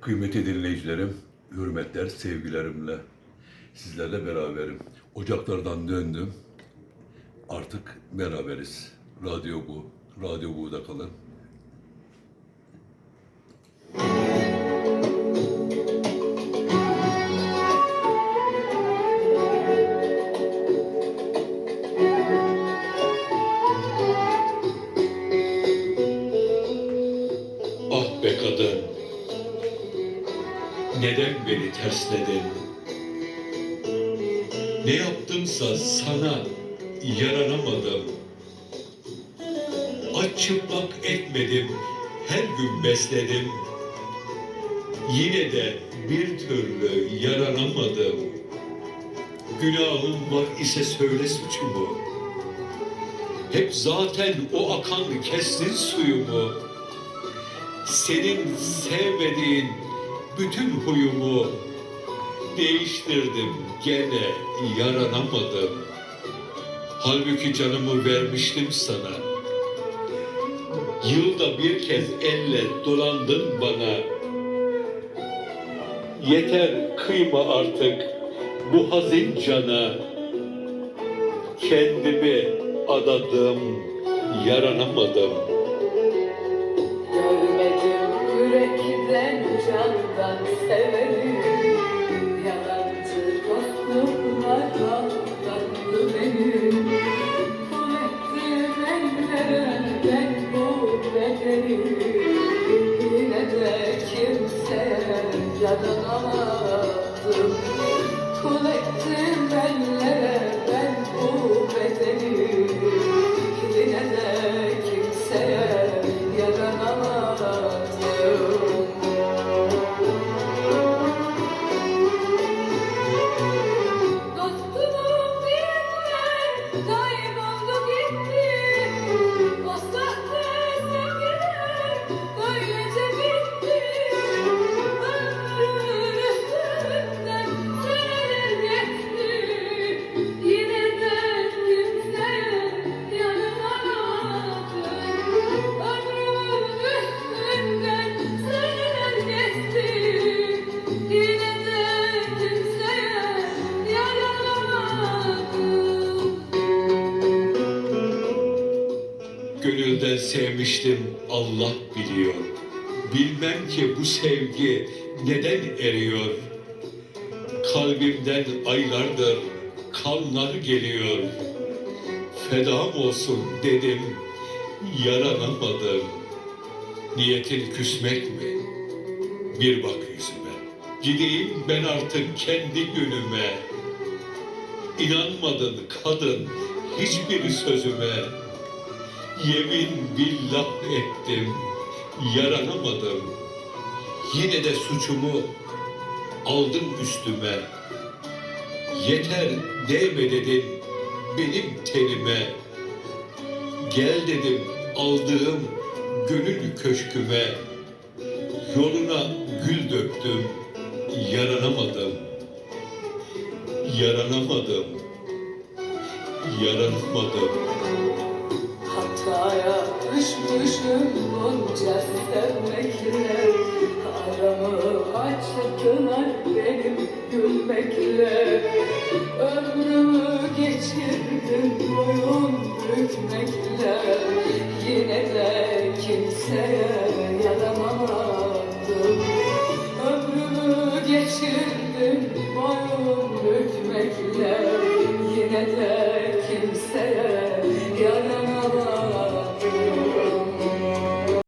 Kıymetli dinleyicilerim, hürmetler, sevgilerimle sizlerle beraberim. Ocaklardan döndüm. Artık beraberiz. Radyo bu. Radyo bu'da kalın. Neden beni tersledin? Ne yaptımsa sana yaranamadım. Aç çıplak etmedim, her gün besledim. Yine de bir türlü yaranamadım. Günahım var ise söyle suçumu. Hep zaten o akan kestin suyumu senin sevmediğin bütün huyumu değiştirdim gene yaranamadım. Halbuki canımı vermiştim sana. Yılda bir kez elle dolandın bana. Yeter kıyma artık bu hazin cana. Kendimi adadım, yaranamadım. Candan seveni Yalancı dostluklar aldattı beni Kul etti ellere ben Yine de kimseye yaranamadım Gönülden sevmiştim Allah biliyor. Bilmem ki bu sevgi neden eriyor. Kalbimden aylardır kanlar geliyor. Fedam olsun dedim, yaranamadım. Niyetin küsmek mi? Bir bak yüzüme. Gideyim ben artık kendi günüme. İnanmadın kadın hiçbir sözüme. Yemin billah ettim, yaranamadım. Yine de suçumu aldım üstüme. Yeter değme dedin benim tenime. Gel dedim aldığım gönül köşküme. Yoluna gül döktüm, yaranamadım. Yaranamadım, yaranamadım. Düşmüşüm bunca sevmekle Aramı açtılar benim gülmekle. Ömrümü geçirdim boyun bükmekle. Yine de kimseye yaranamadım Ömrümü geçirdim boyun bükmekle. Yine de